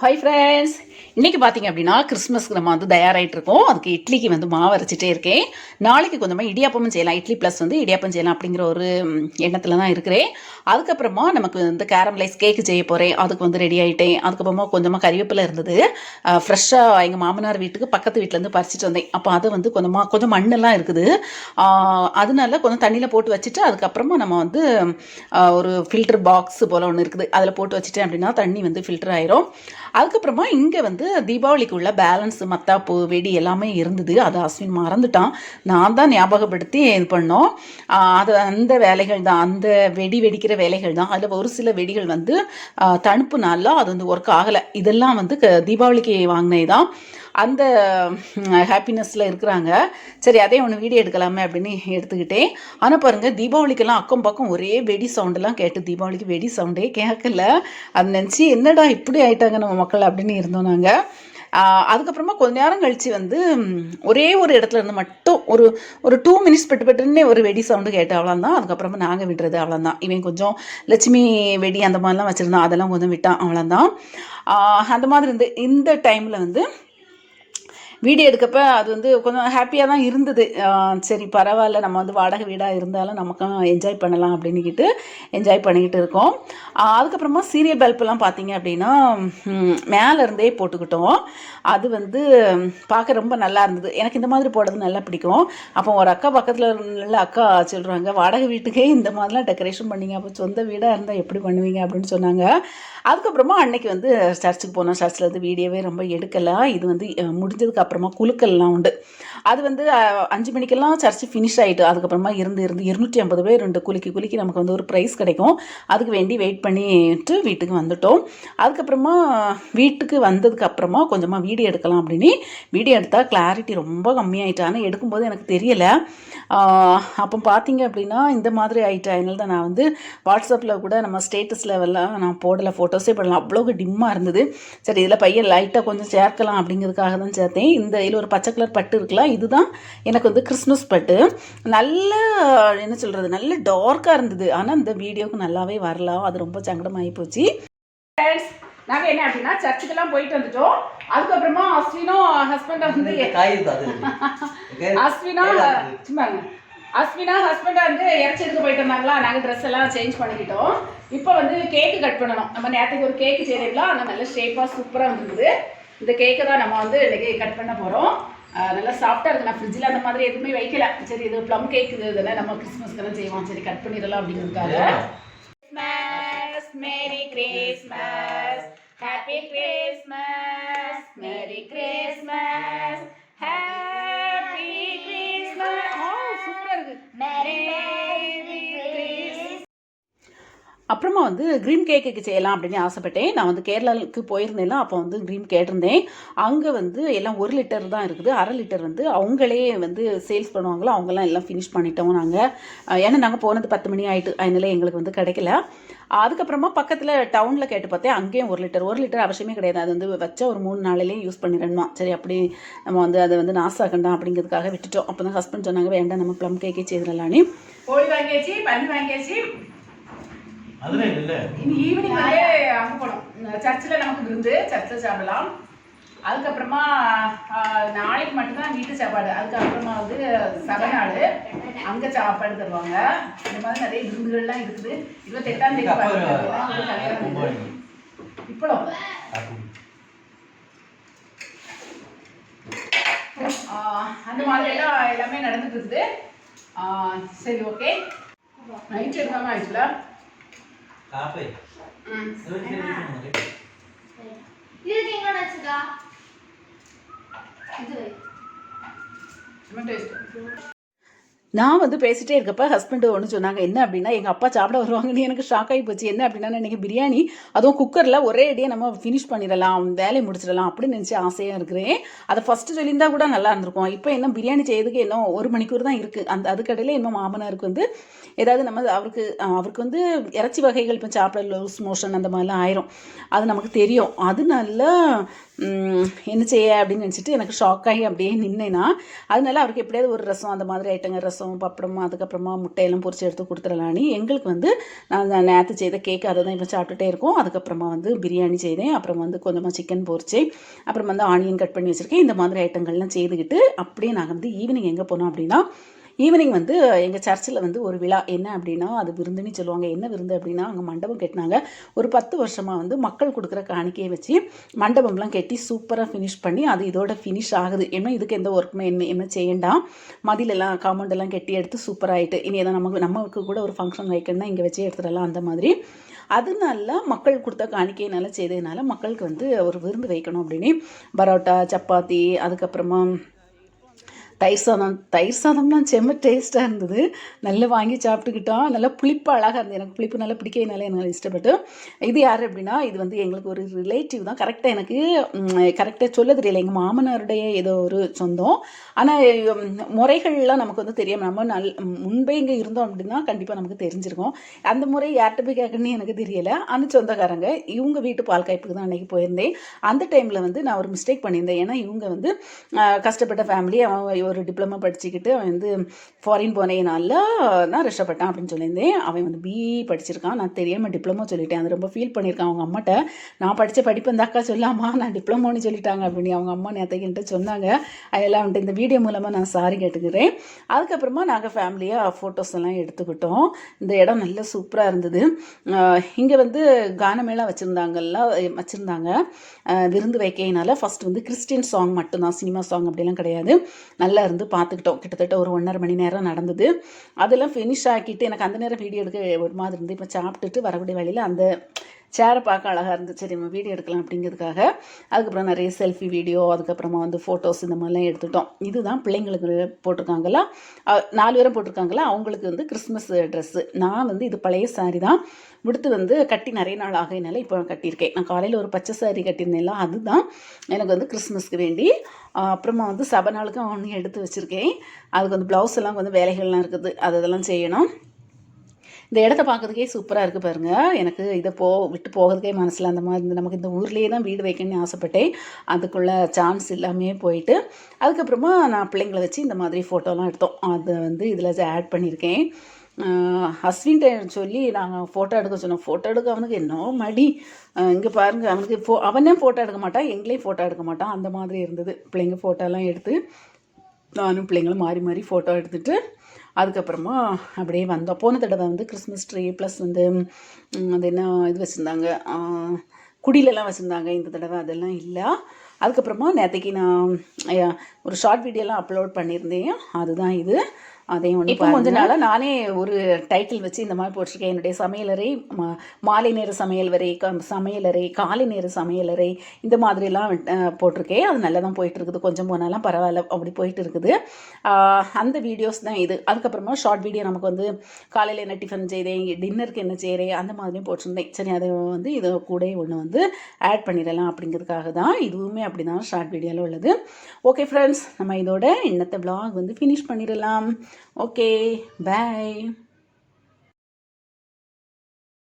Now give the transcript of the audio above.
Hi friends இன்றைக்கி பார்த்தீங்க அப்படின்னா கிறிஸ்மஸ்க்கு நம்ம வந்து தயாராகிட்டு இருக்கோம். அதுக்கு இட்லிக்கு வந்து மாவு அரைச்சிட்டே இருக்கேன். நாளைக்கு கொஞ்சமாக இடியாப்பமும் செய்யலாம். இட்லி ப்ளஸ் வந்து இடியாப்பம் செய்யலாம் அப்படிங்கிற ஒரு எண்ணத்தில் தான் இருக்கிறேன். அதுக்கப்புறமா நமக்கு வந்து கேரமலைஸ் கேக்கு செய்ய போகிறேன் அதுக்கு வந்து ரெடி ஆகிட்டேன் அதுக்கப்புறமா கொஞ்சமாக கறிவேப்பிலை இருந்தது. ஃப்ரெஷ்ஷாக எங்கள் மாமனார் வீட்டுக்கு பக்கத்து வீட்டிலேருந்து பறிச்சிட்டு வந்தேன். அப்போ அது வந்து கொஞ்சமாக கொஞ்சம் மண்ணெல்லாம் இருக்குது. அதனால கொஞ்சம் தண்ணியில் போட்டு வச்சுட்டு அதுக்கப்புறமா நம்ம வந்து ஒரு ஃபில்டர் பாக்ஸ் போல் ஒன்று இருக்குது. அதில் போட்டு வச்சுட்டேன் அப்படின்னா தண்ணி வந்து ஃபில்டர் ஆயிரும். அதுக்கப்புறமா இங்கே வந்து தீபாவளிக்கு உள்ள பேலன்ஸ் மத்தாப்பு வெடி எல்லாமே இருந்தது. அது அஸ்வின் மறந்துட்டான். நான் தான் ஞாபகப்படுத்தி இது பண்ணோம். அது அந்த வேலைகள் தான். அந்த வெடி வெடிக்கிற வேலைகள் தான். அதில் ஒரு சில வெடிகள் வந்து ஆஹ் தணுப்பு நாளில் அது வந்து ஒர்க் ஆகலை. இதெல்லாம் வந்து க- தீபாவளிக்கு வாங்கினே தான் அந்த ஹாப்பினஸில் இருக்கிறாங்க. சரி அதே ஒன்று வீடியோ எடுக்கலாமே அப்படின்னு எடுத்துக்கிட்டேன். ஆனால் பாருங்கள் தீபாவளிக்கெல்லாம் அக்கம் பக்கம் ஒரே வெடி சவுண்டெல்லாம் கேட்டு தீபாவளிக்கு வெடி சவுண்டே கேட்கல அது நினச்சி என்னடா இப்படி ஆயிட்டாங்க நம்ம மக்கள்? அப்படின்னு இருந்தோம் நாங்கள் அதுக்கப்புறமா கொஞ்ச நேரம் கழித்து வந்து ஒரே ஒரு இடத்துல இருந்து மட்டும் ஒரு ஒரு டூ மினிட்ஸ் பெட்டு பெட்டுன்னே ஒரு வெடி சவுண்டு கேட்டு அவ்வளோதான் அதுக்கப்புறமா நாங்கள் விடுறது அவ்வளோதான் இவன் கொஞ்சம் லட்சுமி வெடி அந்த மாதிரிலாம் வச்சுருந்தான். அதெல்லாம் கொஞ்சம் விட்டான் அவ்வளோதான் அந்த மாதிரி இருந்து இந்த டைமில் வந்து வீடியோ எடுக்கப்ப அது வந்து கொஞ்சம் ஹாப்பியாக தான் இருந்தது. சரி பரவாயில்ல நம்ம வந்து வாடகை வீடாக இருந்தாலும் நமக்கும் என்ஜாய் பண்ணலாம் அப்படின்னுக்கிட்டு என்ஜாய் பண்ணிக்கிட்டு இருக்கோம். அதுக்கப்புறமா சீரியல் பல்பெல்லாம் பார்த்தீங்க அப்படின்னா மேலேருந்தே இருந்தே போட்டுக்கிட்டோம். அது வந்து பார்க்க ரொம்ப நல்லா இருந்தது. எனக்கு இந்த மாதிரி போடுறது நல்லா பிடிக்கும். அப்போ ஒரு அக்கா பக்கத்தில் உள்ள அக்கா சொல்கிறாங்க வாடகை வீட்டுக்கே இந்த மாதிரிலாம் டெக்கரேஷன் பண்ணீங்க. அப்போ சொந்த வீடாக இருந்தால் எப்படி பண்ணுவீங்க? அப்படின்னு சொன்னாங்க. அதுக்கப்புறமா அன்னைக்கு வந்து சர்ச்சுக்கு போனோம். சர்ச்சில் வந்து வீடியோவே ரொம்ப எடுக்கலை இது வந்து முடிஞ்சதுக்கு அப்புறமா குழுக்கள்லாம் உண்டு. அது வந்து அஞ்சு மணிக்கெல்லாம் சர்ச்சு ஃபினிஷ் ஆகிட்டு அதுக்கப்புறமா இருந்து இருந்து இருநூற்றி ஐம்பது பேர் ரெண்டு குலுக்கி குலுக்கி நமக்கு வந்து ஒரு ப்ரைஸ் கிடைக்கும். அதுக்கு வேண்டி வெயிட் பண்ணிட்டு வீட்டுக்கு வந்துட்டோம். அதுக்கப்புறமா வீட்டுக்கு வந்ததுக்கு அப்புறமா கொஞ்சமாக வீடியோ எடுக்கலாம் அப்படின்னு. வீடியோ எடுத்தால் கிளாரிட்டி ரொம்ப கம்மியாயிட்டு ஆனால் எடுக்கும்போது எனக்கு தெரியலை. அப்போ பார்த்தீங்க அப்படின்னா இந்த மாதிரி ஆகிட்டு அதனால தான் நான் வந்து வாட்ஸ்அப்பில் கூட நம்ம ஸ்டேட்டஸ் லெவல்லாம் நான் போடலை ஃபோட்டோஸே போடலாம் அவ்வளோ டிம்மாக இருந்தது. சரி இதில் பையன் லைட்டாக கொஞ்சம் சேர்க்கலாம் அப்படிங்கிறதுக்காக தான் சேர்த்தேன். இந்த இதில் ஒரு பச்சை கலர் பட்டு இருக்கலாம் இதுதான் எனக்கு வந்து கிறிஸ்மஸ் பட்டு. நல்ல என்ன சொல்கிறது நல்ல டார்க்காக இருந்தது. ஆனால் இந்த வீடியோவுக்கு நல்லாவே வரல. அது ரொம்ப சங்கடமாகி போச்சு. நாங்கள் என்ன அப்படின்னா சர்ச்சுக்கெல்லாம் போயிட்டு வந்துட்டோம். அதுக்கப்புறமா அஸ்வினும் ஹஸ்பண்டை வந்து அஸ்வினா சும்மாங்க அஸ்வினா ஹஸ்பண்டை வந்து இறச்சி எடுக்க போயிட்டு வந்தாங்களா? நாங்கள் ட்ரெஸ் எல்லாம் சேஞ்ச் பண்ணிக்கிட்டோம். இப்போ வந்து கேக்கு கட் பண்ணணும். நம்ம நேற்றுக்கு ஒரு கேக்கு செய்தீங்களா ஆனால் நல்ல ஷேப்பாக சூப்பராக இருந்தது. இந்த கேக்கை தான் நம்ம வந்து இன்னைக்கு கட் பண்ண போகிறோம் நல்லா சாஃப்டாக இருக்கு. நான் ஃப்ரிட்ஜில் அந்த மாதிரி எதுவுமே வைக்கல. சரி இது ப்ளம் கேக் இது இதெல்லாம் நம்ம கிறிஸ்மஸ்க்கெல்லாம் செய்வோம். சரி கட் பண்ணிடலாம் அப்படிங்கிறதுக்காக. Christmas merry Christmas happy Christmas merry Christmas அப்புறமா வந்து க்ரீம் கேக்குக்கு செய்யலாம் அப்படின்னு ஆசைப்பட்டேன். நான் வந்து கேரளாவுக்கு போயிருந்தேன்ல அப்போ வந்து க்ரீம் கேட்டிருந்தேன். அங்கே வந்து எல்லாம் ஒரு லிட்டர் தான் இருக்குது. அரை லிட்டர் வந்து அவங்களே வந்து சேல்ஸ் பண்ணுவாங்களோ அவங்கெல்லாம் எல்லாம் ஃபினிஷ் பண்ணிட்டோம் நாங்கள் ஏன்னா நாங்கள் போனது பத்து மணி ஆகிட்டு அதனால எங்களுக்கு வந்து கிடைக்கல. அதுக்கப்புறமா பக்கத்தில் டவுனில் கேட்டு பார்த்தேன் அங்கேயும் ஒரு லிட்டர் ஒரு லிட்டர் அவசியமே கிடையாது. அது வந்து வச்சா ஒரு மூணு நாளிலேயும் யூஸ் பண்ணிடணுமா. சரி அப்படி நம்ம வந்து அதை வந்து நாசாக்கண்டாம் அப்படிங்கிறதுக்காக விட்டுட்டோம். அப்போ தான் ஹஸ்பண்ட் சொன்னாங்க வேண்டாம் நம்ம ப்ளம் கேக்கே செய்திடலான்னு கோழி வாங்கியாச்சு பண்ணி வாங்கியாச்சு. அதுல இல்ல. இனி ஈவினிங் வந்து அங்கே போகணும் சர்ச்சில் நமக்கு விருந்து சர்ச்சில் சாப்பிடலாம். அதுக்கப்புறமா நாளைக்கு மட்டும்தான் வீட்டு சாப்பாடு. அதுக்கப்புறமா வந்து சபை நாள் அங்கே சாப்பாடு தருவாங்க. இந்த மாதிரி நிறைய விருந்துகள்லாம் இருக்குது. இருபத்தெட்டாம் தேதி ஆஹ், அந்த மாதிரி எல்லாம் எல்லாமே நடந்துட்டு இருக்குது. சரி ஓகே நைட் எடுக்காம ஆயிடுச்சுல காப்பே ம் இதுக்கு எங்க வச்சுக்கா இது வை. ரொம்ப டேஸ்ட் நான் வந்து பேசிட்டே இருக்கப்ப ஹஸ்பண்டு ஒன்று சொன்னாங்க என்ன அப்படின்னா எங்கள் அப்பா சாப்பிட வருவாங்கன்னு எனக்கு ஷாக் ஆகி போச்சு. என்ன அப்படின்னா எனக்கு பிரியாணி அதுவும் குக்கரில் ஒரே அடியாக நம்ம ஃபினிஷ் பண்ணிடலாம் வேலையை முடிச்சிடலாம் அப்படின்னு நினச்சி ஆசையாக இருக்கிறேன். அதை ஃபஸ்ட்டு சொல்லியிருந்தா கூட நல்லா இருந்திருக்கும். இப்போ என்ன பிரியாணி செய்யறதுக்கு இன்னும் ஒரு மணிக்கூர் தான் இருக்குது அந்த அதுக்கடையில் இன்னும் மாமனாருக்கு வந்து ஏதாவது நம்ம அவருக்கு அவருக்கு வந்து இறைச்சி வகைகள் இப்போ சாப்பிட லூஸ் மோஷன் அந்த மாதிரிலாம் ஆயிரும். அது நமக்கு தெரியும். அதனால என்ன செய்ய அப்படின்னு நினச்சிட்டு எனக்கு ஷாக் ஆகி அப்படியே நின்னேன்னா அதனால அவருக்கு எப்படியாவது ஒரு ரசம் அந்த மாதிரி ஐட்டங்க ரசம் பப்படம் அதுக்கப்புறமா முட்டையெல்லாம் பொறிச்சு எடுத்து கொடுத்துடலான்னு எங்களுக்கு வந்து நான் நேற்று செய்த கேக் அதை தான் இப்போ சாப்பிட்டுட்டே இருக்கோம். அதுக்கப்புறமா வந்து பிரியாணி செய்தேன். அப்புறம் வந்து கொஞ்சமாக சிக்கன் பொரிச்சேன் அப்புறம் வந்து ஆனியன் கட் பண்ணி வச்சுருக்கேன். இந்த மாதிரி ஐட்டங்கள்லாம் செய்துக்கிட்டு அப்படியே நாங்கள் வந்து ஈவினிங் எங்கே போனோம் அப்படின்னா ஈவினிங் வந்து எங்கள் சர்ச்சில் வந்து ஒரு விழா. என்ன அப்படின்னா அது விருந்துன்னு சொல்லுவாங்க. என்ன விருந்து அப்படின்னா அங்கே மண்டபம் கட்டினாங்க. ஒரு பத்து வருஷமாக வந்து மக்கள் கொடுக்குற காணிக்கையை வச்சு மண்டபம்லாம் கட்டி சூப்பராக ஃபினிஷ் பண்ணி அது இதோட ஃபினிஷ் ஆகுது. என்ன இதுக்கு எந்த ஒர்க்குமே என்ன என்ன செய்யண்டாம் மதிலெல்லாம் காம்பவுண்ட் கட்டி எடுத்து சூப்பராகிட்டு இனி எதாவது நமக்கு நமக்கு கூட ஒரு ஃபங்க்ஷன் வைக்கணும்னா இங்கே வச்சு எடுத்துடலாம் அந்த மாதிரி. அதனால மக்கள் கொடுத்த காணிக்கையினால செய்ததுனால மக்களுக்கு வந்து ஒரு விருந்து வைக்கணும் அப்படின்னு. பரோட்டா சப்பாத்தி அதுக்கப்புறமா தயிர் சாதம் தயிர் சாதம்லாம் செம்ம டேஸ்ட்டாக இருந்தது. நல்லா வாங்கி சாப்பிட்டுக்கிட்டோம். நல்லா புளிப்பு அழகாக இருந்தது. எனக்கு புளிப்பு நல்லா பிடிக்கிறதுனால எனக்கு இஷ்டப்பட்டு. இது யார் அப்படின்னா இது வந்து எங்களுக்கு ஒரு ரிலேட்டிவ் தான். கரெக்டாக எனக்கு கரெக்டாக சொல்ல தெரியல எங்கள் மாமனாருடைய ஏதோ ஒரு சொந்தம். ஆனால் முறைகள்லாம் நமக்கு வந்து தெரியும் நம்ம நல் முன்பே இங்கே இருந்தோம் அப்படின்னா கண்டிப்பாக நமக்கு தெரிஞ்சிருக்கும். அந்த முறை யார்கிட்ட போய் கேட்கணும்னு எனக்கு தெரியலை. அந்த சொந்தக்காரங்க இவங்க வீட்டு பால் காய்ப்புக்கு தான் அன்றைக்கி போயிருந்தேன். அந்த டைமில் வந்து நான் ஒரு மிஸ்டேக் பண்ணியிருந்தேன். ஏன்னா இவங்க வந்து கஷ்டப்பட்ட ஃபேமிலி அவன் ஒரு டிப்ளமோ படிச்சுக்கிட்டு அவன் வந்து ஃபாரின் போனேனால நான் கஷ்டப்பட்டான் அப்படின்னு சொல்லியிருந்தேன். அவன் வந்து பிஇ படிச்சிருக்கான். நான் தெரியாமல் டிப்ளமோ சொல்லிட்டேன். அது ரொம்ப ஃபீல் பண்ணியிருக்கான் அவங்க அம்மாட்ட. நான் படித்த படிப்பு இந்த அக்கா சொல்லாமா? நான் டிப்ளமோன்னு சொல்லிட்டாங்க அப்படின்னு அவங்க அம்மா நேற்றுக்கிட்ட சொன்னாங்க. அதெல்லாம் வந்துட்டு இந்த வீடியோ மூலமாக நான் சாரி கேட்டுக்கிறேன். அதுக்கப்புறமா நாங்கள் ஃபேமிலியாக ஃபோட்டோஸ் எல்லாம் எடுத்துக்கிட்டோம். இந்த இடம் நல்ல சூப்பராக இருந்தது. இங்கே வந்து கானமேளா வச்சுருந்தாங்கல்ல வச்சுருந்தாங்க. விருந்து வைக்கையினால ஃபஸ்ட்டு வந்து கிறிஸ்டின் சாங் மட்டும்தான் சினிமா சாங் அப்படிலாம் கிடையாது. நல்ல இருந்து பார்த்துக்கிட்டோம் கிட்டத்தட்ட ஒரு ஒன்றரை மணி நேரம் நடந்தது. அதெல்லாம் ஃபினிஷ் ஆக்கிட்டு எனக்கு அந்த நேரம் வீடியோ எடுக்க ஒரு மாதிரி இருந்து இப்போ சாப்பிட்டுட்டு வரக்கூடிய வழியில் அந்த சேரை பார்க்க அழகாக இருந்துச்சு. சரி நம்ம வீடியோ எடுக்கலாம் அப்படிங்கிறதுக்காக. அதுக்கப்புறம் நிறைய செல்ஃபி வீடியோ அதுக்கப்புறமா வந்து ஃபோட்டோஸ் இந்த மாதிரிலாம் எடுத்துட்டோம். இதுதான் பிள்ளைங்களுக்கு போட்டிருக்காங்களா நாலு பேரும் போட்டிருக்காங்களா அவங்களுக்கு வந்து கிறிஸ்மஸ் ட்ரெஸ்ஸு நான் வந்து இது பழைய சாரி தான். விடுத்து வந்து கட்டி நிறைய நாள் ஆகையினால இப்போ கட்டியிருக்கேன். நான் காலையில் ஒரு பச்சை சாரி கட்டியிருந்தேன்ல அதுதான் எனக்கு வந்து கிறிஸ்மஸ்க்கு வேண்டி. அப்புறமா வந்து சபை நாளுக்கும் ஒன்று எடுத்து வச்சுருக்கேன். அதுக்கு வந்து ப்ளவுஸ் எல்லாம் வந்து வேலைகள்லாம் இருக்குது. அது செய்யணும். இந்த இடத்த பார்க்கறதுக்கே சூப்பராக இருக்குது பாருங்க. எனக்கு இதை போ விட்டு போகிறதுக்கே மனசில் அந்த மாதிரி இருந்து நமக்கு இந்த ஊர்லேயே தான் வீடு வைக்கணும்னு ஆசைப்பட்டேன். அதுக்குள்ள சான்ஸ் இல்லாமே போயிட்டு அதுக்கப்புறமா நான் பிள்ளைங்களை வச்சு இந்த மாதிரி ஃபோட்டோலாம் எடுத்தோம். அதை வந்து இதில் ஆட் பண்ணியிருக்கேன். ஹஸ்வின்ட்ட சொல்லி நாங்கள் ஃபோட்டோ எடுக்க சொன்னோம். ஃபோட்டோ எடுக்க அவனுக்கு என்ன மடி. இங்கே பாருங்கள் அவனுக்கு ஃபோ அவனே ஃபோட்டோ எடுக்க மாட்டான். எங்களையும் ஃபோட்டோ எடுக்க மாட்டான். அந்த மாதிரி இருந்தது. பிள்ளைங்க ஃபோட்டோலாம் எடுத்து நானும் பிள்ளைங்களும் மாறி மாறி ஃபோட்டோ எடுத்துகிட்டு அதுக்கப்புறமா அப்படியே வந்தோம். போன தடவை வந்து கிறிஸ்மஸ் ட்ரீ ப்ளஸ் வந்து அது என்ன இது வச்சுருந்தாங்க குடிலெல்லாம் வச்சுருந்தாங்க. இந்த தடவை அதெல்லாம் இல்லை. அதுக்கப்புறமா நேற்றுக்கு நான் ஒரு ஷார்ட் வீடியோலாம் அப்லோட் பண்ணியிருந்தேன். அதுதான் இது. அதையும் ஒன்று இப்போ கொஞ்ச நாளாக நானே ஒரு டைட்டில் வச்சு இந்த மாதிரி போட்டிருக்கேன். என்னுடைய சமையலறை மா- மாலை நேர சமையலறை க சமையலறை காலை நேர சமையலறை இந்த மாதிரிலாம் போட்டிருக்கேன். அது நல்லா தான் போயிட்டு இருக்குது கொஞ்சம் போனாலும் பரவாயில்ல. அப்படி போயிட்டு இருக்குது அந்த வீடியோஸ் தான் இது. அதுக்கப்புறமா ஷார்ட் வீடியோ நமக்கு வந்து காலையில் என்ன டிஃபன் செய்தேன் டின்னருக்கு என்ன செய்கிறேன் அந்த மாதிரியும் போட்டிருந்தேன். சரி அதை வந்து இது கூட ஒன்று வந்து ஆட் பண்ணிடலாம் அப்படிங்கிறதுக்காக தான் இதுவுமே அப்படி தான் ஷார்ட் வீடியோவில் உள்ளது. ஓகே ஃப்ரெண்ட்ஸ் நம்ம இதோட இன்னத்தை vlog வந்து ஃபினிஷ் பண்ணிடலாம். Okay bye